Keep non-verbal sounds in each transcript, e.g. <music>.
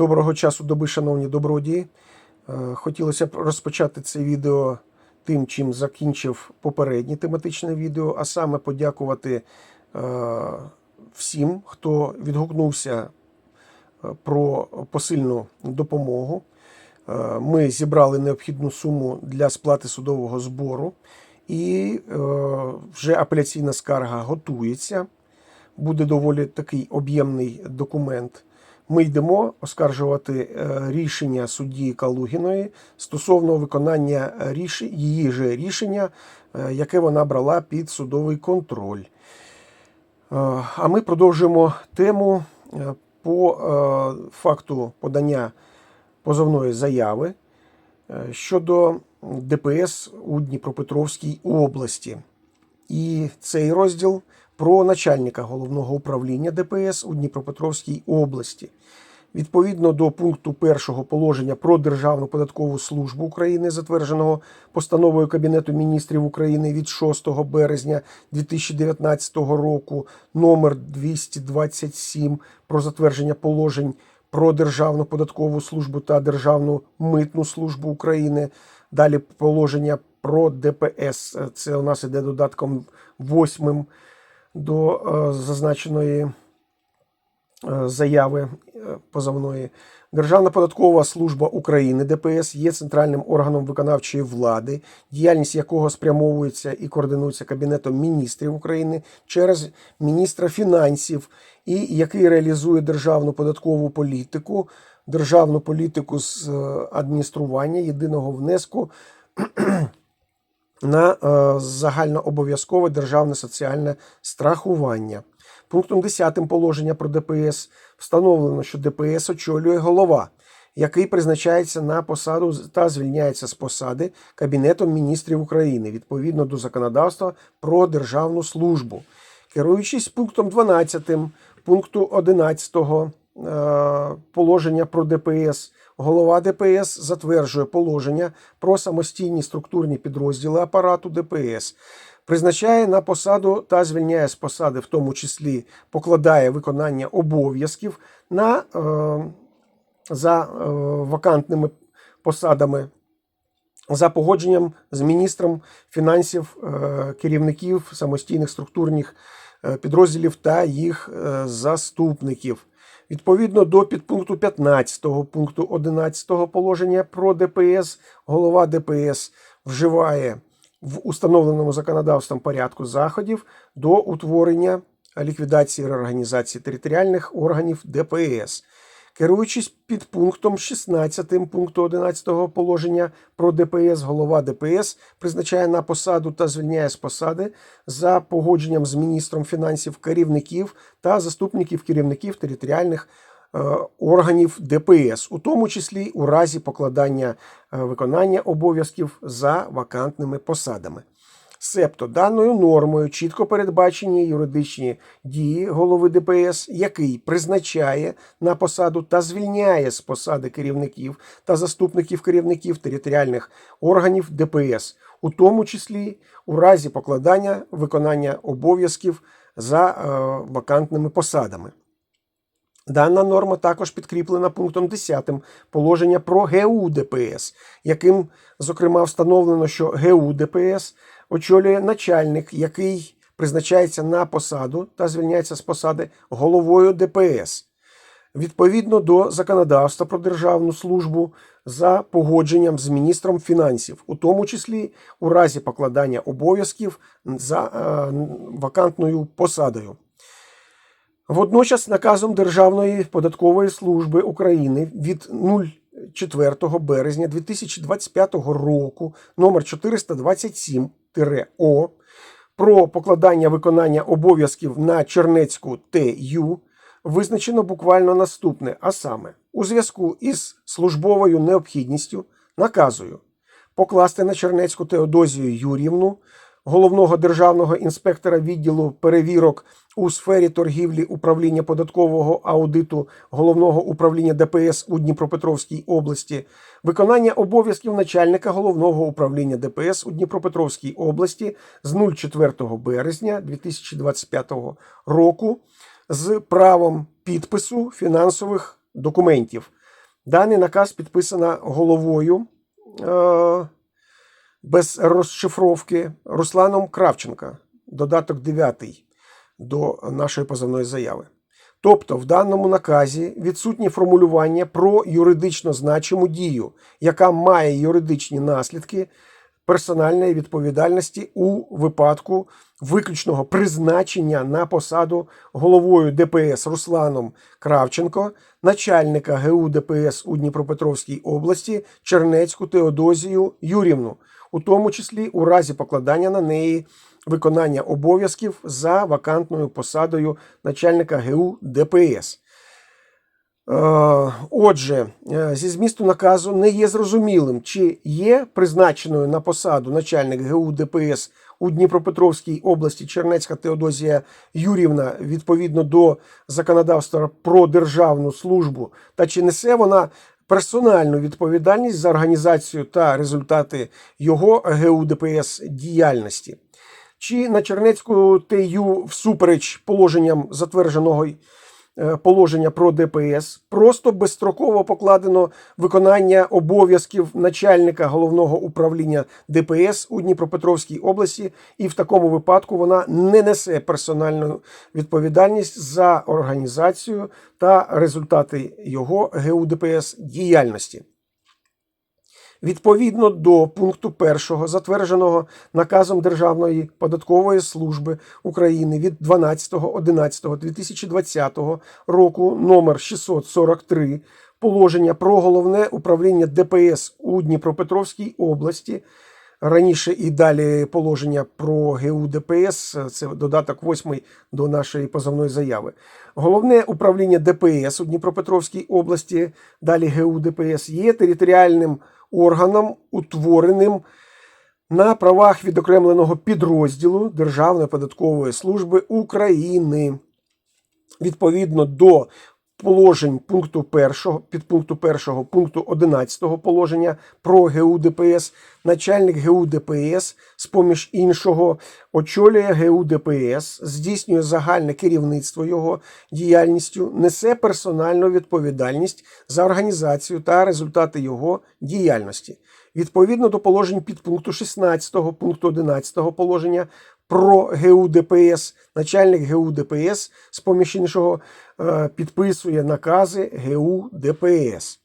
Доброго часу доби, шановні добродії. Е, Хотілося б розпочати це відео тим, чим закінчив попереднє тематичне відео, а саме подякувати е, всім, хто відгукнувся е, про посильну допомогу. Ми зібрали необхідну суму для сплати судового збору, і вже апеляційна скарга готується. Буде доволі такий об'ємний документ. Ми йдемо оскаржувати е, рішення судді Калугіної стосовно виконання ріш... її же рішення, е, яке вона брала під судовий контроль. Е, А ми продовжуємо тему по факту подання позовної заяви щодо ДПС у Дніпропетровській області. І цей розділ про начальника головного управління ДПС у Дніпропетровській області. Відповідно до пункту першого положення про Державну податкову службу України, затвердженого постановою Кабінету міністрів України від 6 березня 2019 року, номер 227 про затвердження положень про Державну податкову службу та Державну митну службу України. Далі положення про ДПС. Це у нас іде додатком восьмим до е, зазначеної е, заяви е, позовної. Державна податкова служба України ДПС є центральним органом виконавчої влади, діяльність якого спрямовується і координується Кабінетом міністрів України через міністра фінансів, і який реалізує державну податкову політику, державну політику з адміністрування єдиного внеску на е, загальнообов'язкове державне соціальне страхування. Пунктом 10 положення про ДПС встановлено, що ДПС очолює голова, який призначається на посаду та звільняється з посади Кабінетом міністрів України відповідно до законодавства про державну службу. Керуючись пунктом 12 пункту 11 е, положення про ДПС, голова ДПС затверджує положення про самостійні структурні підрозділи апарату ДПС, призначає на посаду та звільняє з посади, в тому числі покладає виконання обов'язків на, е, за е, вакантними посадами. За погодженням з міністром фінансів е, керівників самостійних структурних е, підрозділів та їх е, заступників. Відповідно до підпункту 15 пункту 11 положення про ДПС, голова ДПС вживає в установленому законодавством порядку заходів до утворення ліквідації реорганізації територіальних органів ДПС. Керуючись під пунктом 16 пункту 11 положення про ДПС, голова ДПС призначає на посаду та звільняє з посади за погодженням з міністром фінансів керівників та заступників керівників територіальних е, органів ДПС, у тому числі у разі покладання е, виконання обов'язків за вакантними посадами. Себто даною нормою чітко передбачені юридичні дії голови ДПС, який призначає на посаду та звільняє з посади керівників та заступників керівників територіальних органів ДПС, у тому числі у разі покладання виконання обов'язків за е, вакантними посадами. Дана норма також підкріплена пунктом 10 положення про ГУ ДПС, яким, зокрема, встановлено, що ГУ ДПС очолює начальник, який призначається на посаду та звільняється з посади головою ДПС. Відповідно до законодавства про державну службу за погодженням з міністром фінансів, у тому числі у разі покладання обов'язків за е, вакантною посадою. Водночас наказом Державної податкової служби України від 04 березня 2025 року номер 427-О про покладання виконання обов'язків на Чернецьку ТЮ визначено буквально наступне, а саме у зв'язку із службовою необхідністю наказую покласти на Чернецьку Теодозію Юрівну головного державного інспектора відділу перевірок у сфері торгівлі управління податкового аудиту головного управління ДПС у Дніпропетровській області, виконання обов'язків начальника головного управління ДПС у Дніпропетровській області з 04 березня 2025 року з правом підпису фінансових документів. Даний наказ підписано головою е, без розшифровки Русланом Кравченка, додаток 9 до нашої позовної заяви. Тобто в даному наказі відсутні формулювання про юридично значиму дію, яка має юридичні наслідки персональної відповідальності у випадку виключного призначення на посаду головою ДПС Русланом Кравченко, начальника ГУ ДПС у Дніпропетровській області Чернецьку Теодозію Юрівну, у тому числі у разі покладання на неї виконання обов'язків за вакантною посадою начальника ГУ ДПС. Е, Отже, е, зі змісту наказу не є зрозумілим, чи є призначеною на посаду начальник ГУ ДПС у Дніпропетровській області Чернецька Теодозія Юрівна відповідно до законодавства про державну службу, та чи несе вона персональну відповідальність за організацію та результати його ГУДПС діяльності. Чи на Чернецьку ТЮ всупереч положенням затвердженого положення про ДПС просто безстроково покладено виконання обов'язків начальника головного управління ДПС у Дніпропетровській області, і в такому випадку вона не несе персональну відповідальність за організацію та результати його ГУ ДПС діяльності. Відповідно до пункту 1, затвердженого наказом Державної податкової служби України від 12.11.2020 року номер 643 положення про головне управління ДПС у Дніпропетровській області. Раніше і далі положення про ГУ ДПС, це додаток 8 до нашої позовної заяви. Головне управління ДПС у Дніпропетровській області, далі ГУ ДПС, є територіальним органом, утвореним на правах відокремленого підрозділу Державної податкової служби України. Відповідно до положень пункту 1, підпункту 1 пункту 11 положення про ГУ ДПС, начальник ГУ ДПС, з поміж іншого, очолює ГУ ДПС, здійснює загальне керівництво його діяльністю, несе персональну відповідальність за організацію та результати його діяльності. Відповідно до положень підпункту 16 пункту 11 положення про ГУ ДПС, начальник ГУ ДПС, з поміж іншого, е, підписує накази ГУ ДПС.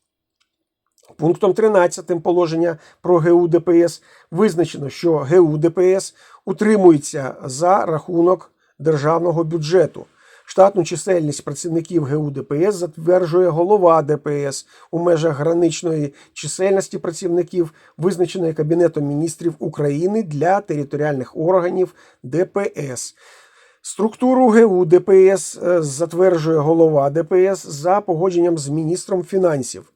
Пунктом 13 положення про ГУ ДПС визначено, що ГУ ДПС утримується за рахунок державного бюджету. Штатну чисельність працівників ГУ ДПС затверджує голова ДПС у межах граничної чисельності працівників, визначеної Кабінетом міністрів України для територіальних органів ДПС. Структуру ГУ ДПС е, затверджує голова ДПС за погодженням з міністром фінансів.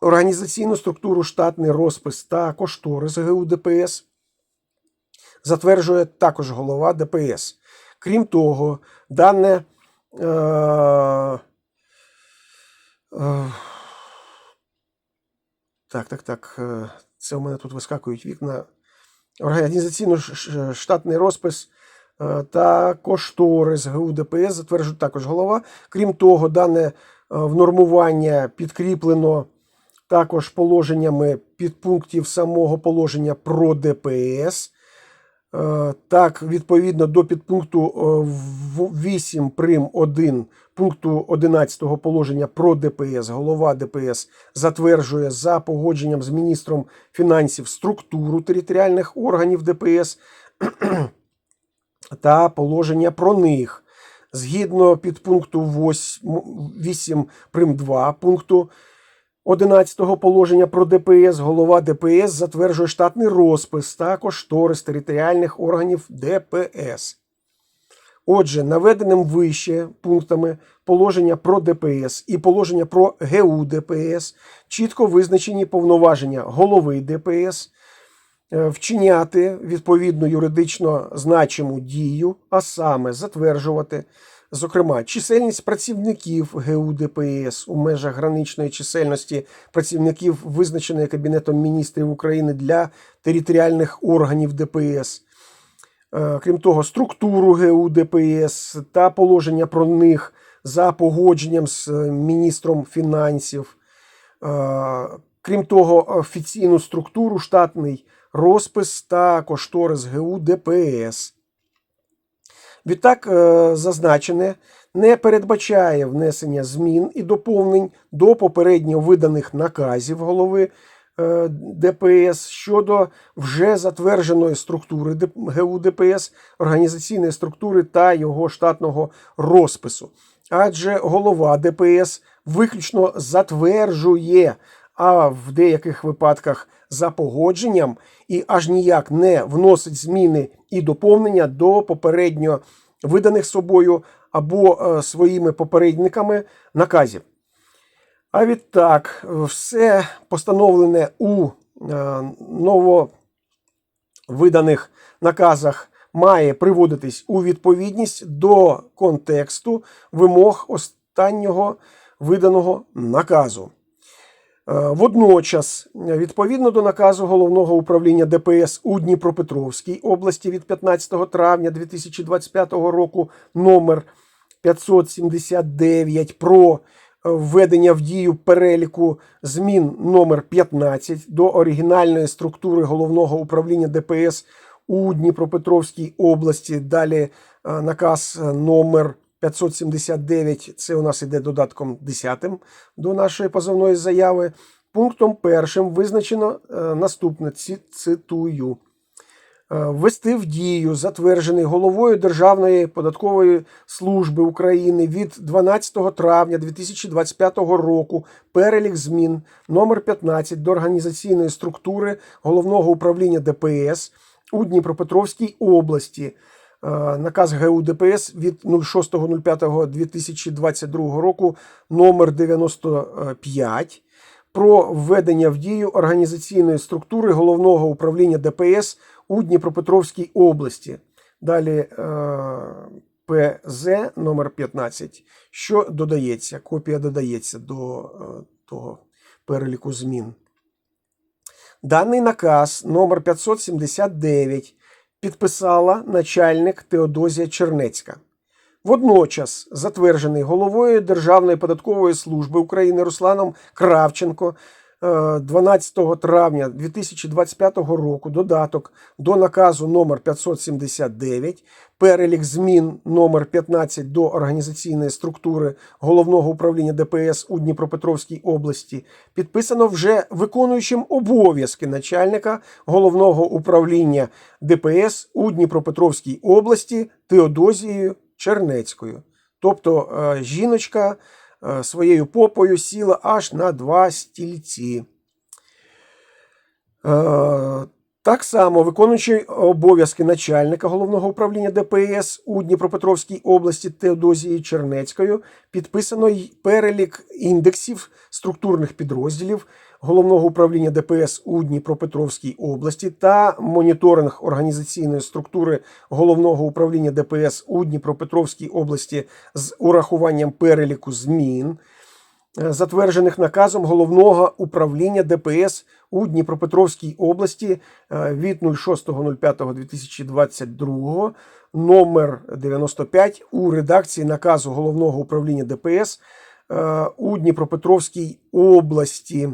Організаційну структуру, штатний розпис та кошторис ГУ ДПС затверджує також голова ДПС. Крім того, дане е, е, так, так, так, е, це у мене тут вискакують вікна. Організаційно-штатний розпис е, та кошторис ГУ ДПС затверджують також голова. Крім того, дане е, внормування підкріплено також положеннями підпунктів самого положення про ДПС. Е, Так, відповідно до підпункту е, 8 прим 1 пункту 11 положення про ДПС, голова ДПС затверджує за погодженням з міністром фінансів структуру територіальних органів ДПС <clears throat> та положення про них. Згідно підпункту 8, 8 прим 2 пункту 11 положення про ДПС голова ДПС затверджує штатний розпис та кошторис територіальних органів ДПС. Отже, наведеним вище пунктами положення про ДПС і положення про ГУ ДПС чітко визначені повноваження голови ДПС вчиняти відповідну юридично значиму дію, а саме затверджувати, зокрема, чисельність працівників ГУ ДПС у межах граничної чисельності працівників, визначеної Кабінетом міністрів України для територіальних органів ДПС. Е, Крім того, структуру ГУ ДПС та положення про них за погодженням з е, міністром фінансів. Е, Крім того, офіційну структуру, штатний розпис та кошторис ГУ ДПС. Відтак, е, зазначене не передбачає внесення змін і доповнень до попередньо виданих наказів голови е, ДПС щодо вже затвердженої структури ГУ ДПС, організаційної структури та його штатного розпису. Адже голова ДПС виключно затверджує, а в деяких випадках за погодженням і аж ніяк не вносить зміни і доповнення до попередньо виданих собою або е, своїми попередниками наказів. А відтак, все постановлене у е, нововиданих наказах має приводитись у відповідність до контексту вимог останнього виданого наказу. Е, Водночас, е, відповідно до наказу головного управління ДПС у Дніпропетровській області від 15 травня 2025 року номер 579 про введення в дію переліку змін номер 15 до оригінальної структури головного управління ДПС у Дніпропетровській області. Далі е, наказ номер 579, це у нас іде додатком 10 до нашої позовної заяви. Пунктом першим визначено е, наступне, цитую. Е, Ввести в дію затверджений головою Державної податкової служби України від 12 травня 2025 року перелік змін номер 15 до організаційної структури головного управління ДПС у Дніпропетровській області. Е, Наказ ГУ ДПС від 06.05.2022 року номер 95 про введення в дію організаційної структури головного управління ДПС у Дніпропетровській області. Далі е, ПЗ номер 15, що додається, копія додається до е, того переліку змін. Даний наказ номер 579 підписала начальник Теодозія Чернецька. Водночас затверджений головою Державної податкової служби України Русланом Кравченко 12 травня 2025 року додаток до наказу номер 579 перелік змін номер 15 до організаційної структури головного управління ДПС у Дніпропетровській області підписано вже виконуючим обов'язки начальника головного управління ДПС у Дніпропетровській області Теодозією Чернецькою. Тобто е, жіночка е, своєю попою сіла аж на два стільці. Е, Так само виконуючи обов'язки начальника головного управління ДПС у Дніпропетровській області Теодозії Чернецькою підписано й перелік індексів структурних підрозділів головного управління ДПС у Дніпропетровській області та моніторинг організаційної структури головного управління ДПС у Дніпропетровській області з урахуванням переліку змін е, затверджених наказом головного управління ДПС у Дніпропетровській області е, від 06.05.2022 номер 95 у редакції наказу головного управління ДПС е, у Дніпропетровській області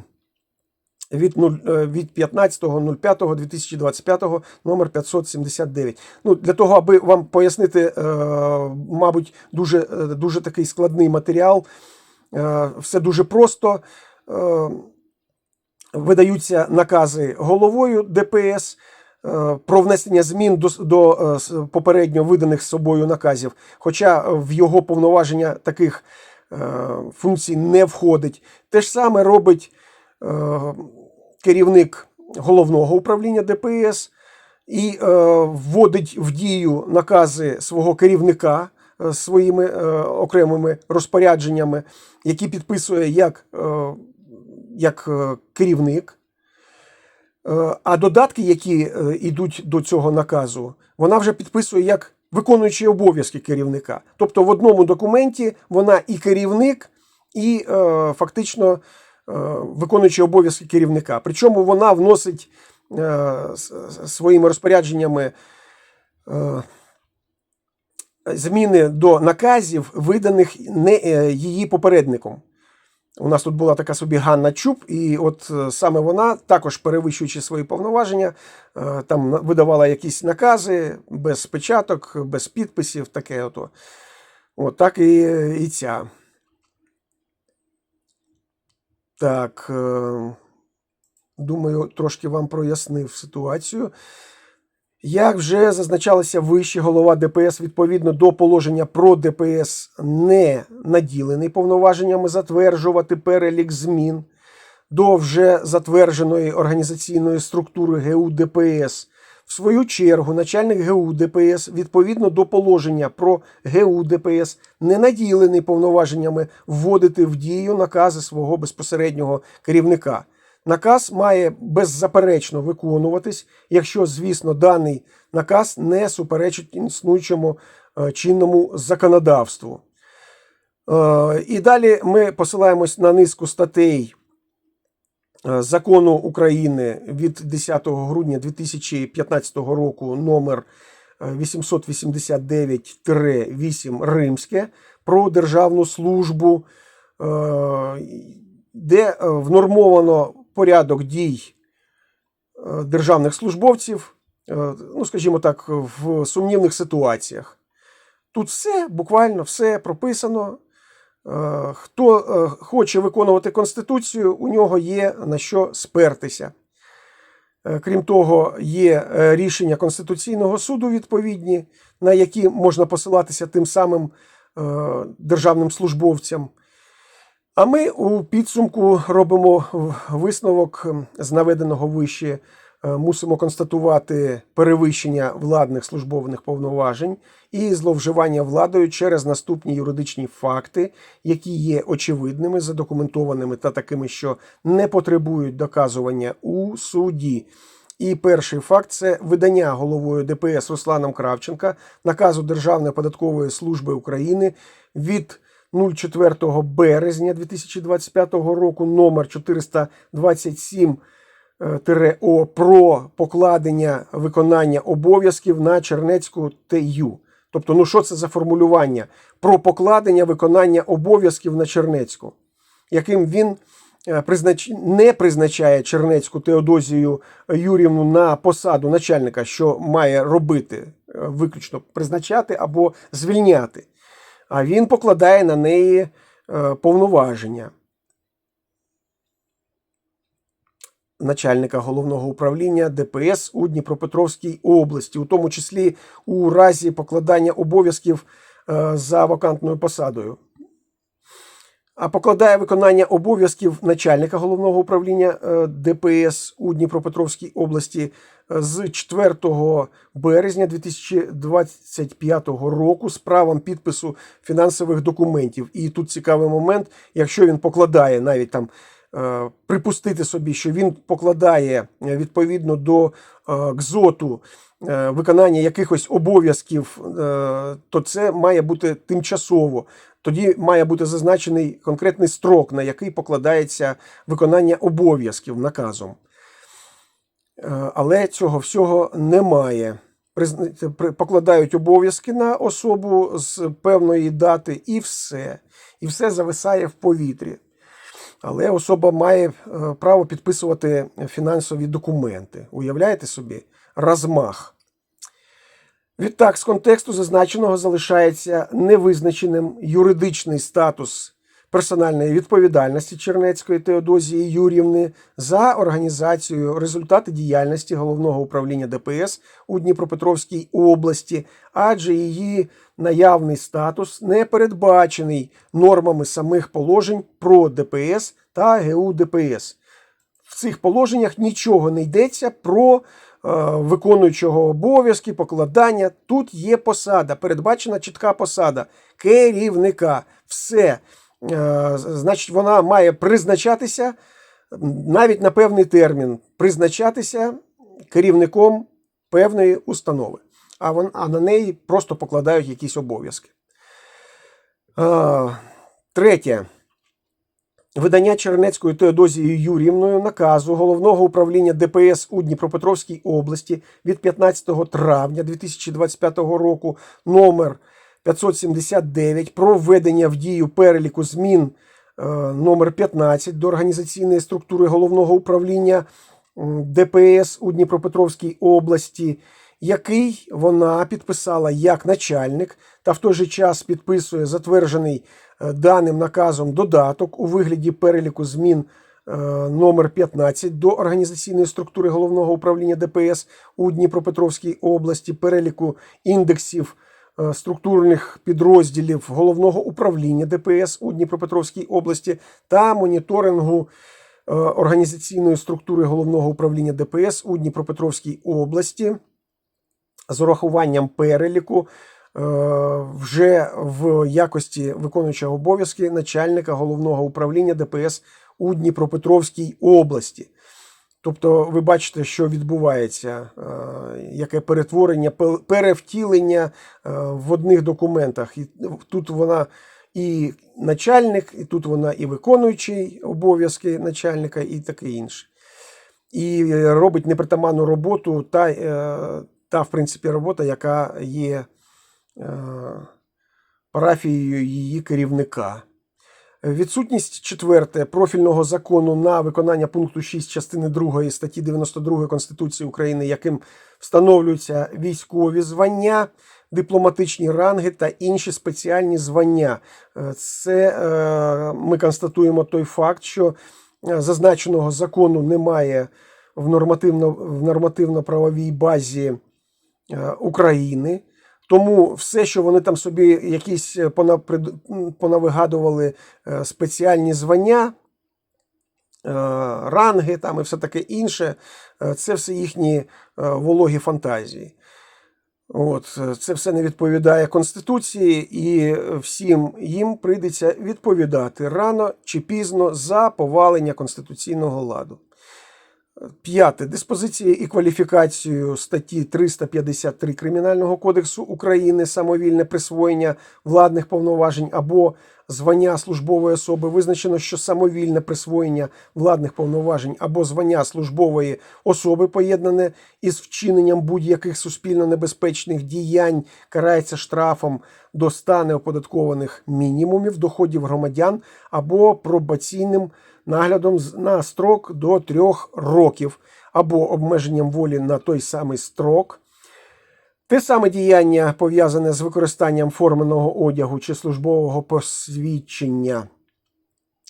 від, нуль- е, від 15.05.2025 номер 579. Ну, для того, аби вам пояснити, е, мабуть, дуже, е, дуже такий складний матеріал, все дуже просто. Видаються накази головою ДПС про внесення змін до, до попередньо виданих собою наказів, хоча в його повноваження таких е, функцій не входить. Те ж саме робить керівник головного управління ДПС і е, вводить в дію накази свого керівника е, своїми е, окремими розпорядженнями, які підписує як, е, як е, керівник. Е, А додатки, які е, йдуть до цього наказу, вона вже підписує як виконуючий обов'язки керівника. Тобто в одному документі вона і керівник, і е, фактично е, виконуючий обов'язки керівника. Причому вона вносить е, своїми розпорядженнями е, зміни до наказів, виданих не її попередником. У нас тут була така собі Ганна Чуб, і от саме вона, також перевищуючи свої повноваження, там видавала якісь накази без печаток, без підписів, таке ото. От так і, і ця. Так. е, Думаю, трошки вам прояснив ситуацію. Як вже зазначалося вище, голова ДПС відповідно до положення про ДПС не наділений повноваженнями затверджувати перелік змін до вже затвердженої організаційної структури ГУ ДПС. В свою чергу, начальник ГУ ДПС відповідно до положення про ГУ ДПС не наділений повноваженнями вводити в дію накази свого безпосереднього керівника. Наказ має беззаперечно виконуватись, якщо, звісно, даний наказ не суперечить існуючому е, чинному законодавству. Е, І далі ми посилаємось на низку статей закону України від 10 грудня 2015 року номер е, 889-8 Римське про державну службу, е, де е, внормовано порядок дій е, державних службовців, е, ну, скажімо так, в сумнівних ситуаціях. Тут все, буквально все прописано. Е, Хто е, хоче виконувати Конституцію, у нього є на що спертися. Е, Крім того, є рішення Конституційного суду відповідні, на які можна посилатися тим самим державним службовцям. А ми у підсумку робимо висновок з наведеного вище. Е, Мусимо констатувати перевищення владних службових повноважень і зловживання владою через наступні юридичні факти, які є очевидними, задокументованими та такими, що не потребують доказування у суді. І перший факт це видання головою ДПС Русланом Кравченка наказу Державної податкової служби України від 04 березня 2025 року номер 427 е, О про покладення виконання обов'язків на Чернецьку ТЮ. Тобто, ну що це за формулювання? Про покладення виконання обов'язків на Чернецьку, яким він е, признач... не призначає Чернецьку Теодозію Юрівну на посаду начальника, що має робити е, виключно призначати або звільняти. А він покладає на неї е, повноваження. Начальника головного управління ДПС у Дніпропетровській області, у тому числі у разі покладання обов'язків е, за вакантною посадою. А покладає виконання обов'язків начальника головного управління е, ДПС у Дніпропетровській області е, з 4 березня 2025 року з правом підпису фінансових документів. І тут цікавий момент, якщо він покладає навіть там припустити собі, що він покладає е, відповідно до е, КЗОТу е, виконання якихось обов'язків, е, то це має бути тимчасово. Тоді має бути зазначений конкретний строк, на який покладається виконання обов'язків наказом. Е, Але цього всього немає. Покладають обов'язки на особу з певної дати, і все. І все зависає в повітрі. Але особа має е, право підписувати фінансові документи. Уявляєте собі? Розмах. Відтак, з контексту зазначеного залишається невизначеним юридичний статус персональної відповідальності Чернецької Теодозії Юрівни за організацію результати діяльності головного управління ДПС у Дніпропетровській області, адже її наявний статус не передбачений нормами самих положень про ДПС та ГУ ДПС. В цих положеннях нічого не йдеться про е, виконуючого обов'язки, покладання. Тут є посада, передбачена чітка посада керівника. Все. Е, значить, вона має призначатися навіть на певний термін, призначатися керівником певної установи, а, вон, а на неї просто покладають якісь обов'язки. Е, третє. Видання Чернецькою Теодозією Юрівною наказу головного управління ДПС у Дніпропетровській області від 15 травня 2025 року номер 579 про введення в дію переліку змін е, номер 15 до організаційної структури головного управління ДПС у Дніпропетровській області, який вона підписала як начальник та в той же час підписує затверджений е, даним наказом додаток у вигляді переліку змін е, номер 15 до організаційної структури головного управління ДПС у Дніпропетровській області, переліку індексів структурних підрозділів головного управління ДПС у Дніпропетровській області та моніторингу е, організаційної структури головного управління ДПС у Дніпропетровській області з урахуванням переліку е, вже в якості виконуючого обов'язки начальника головного управління ДПС у Дніпропетровській області. Тобто, ви бачите, що відбувається, е, яке перетворення, перевтілення е, в одних документах. І тут вона і начальник, і тут вона і виконуючий обов'язки начальника, і таке інше. І робить непритаманну роботу та, е, та в принципі, робота, яка є парафією її керівника. Відсутність четверте профільного закону на виконання пункту 6 частини 2 статті 92 Конституції України, яким встановлюються військові звання, дипломатичні ранги та інші спеціальні звання. Е, Це е, ми констатуємо той факт, що е, зазначеного закону немає в нормативно в нормативно-правовій базі України. Тому все, що вони там собі якісь е, понавигадували е, спеціальні звання, е, ранги там і все таке інше, це все їхні вологі фантазії. От, це все не відповідає Конституції, і всім їм прийдеться відповідати рано чи пізно за повалення конституційного ладу. П'яте. Диспозиції і кваліфікацію статті 353 Кримінального кодексу України самовільне присвоєння владних повноважень або звання службової особи визначено, що самовільне присвоєння владних повноважень або звання службової особи, поєднане із вчиненням будь-яких суспільно небезпечних діянь, карається штрафом до 100 неоподаткованих мінімумів доходів громадян або пробаційним наглядом на строк до трьох років або обмеженням волі на той самий строк. Те саме діяння пов'язане з використанням форменого одягу чи службового посвідчення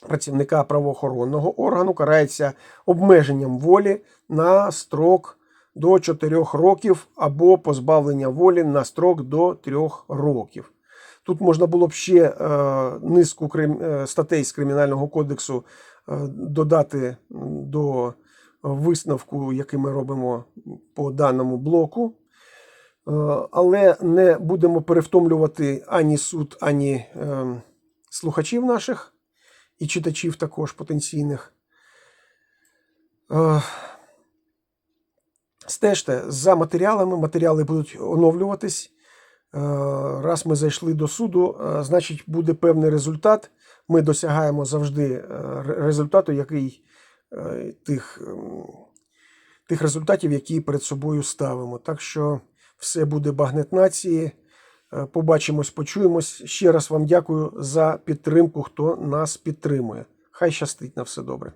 працівника правоохоронного органу карається обмеженням волі на строк до 4 років або позбавлення волі на строк до 3 років. Тут можна було б ще е, низку крим, е, статей з Кримінального кодексу додати до висновку, який ми робимо по даному блоку. Е, але не будемо перевтомлювати ані суд, ані е, слухачів наших і читачів також потенційних. Е, Стежте за матеріалами, матеріали будуть оновлюватись. Е, Раз ми зайшли до суду, е, значить буде певний результат. Ми досягаємо завжди е, результату, який тих, тих результатів, які перед собою ставимо. Так що все буде багнет нації. Побачимось, почуємось. Ще раз вам дякую за підтримку, хто нас підтримує. Хай щастить на все добре.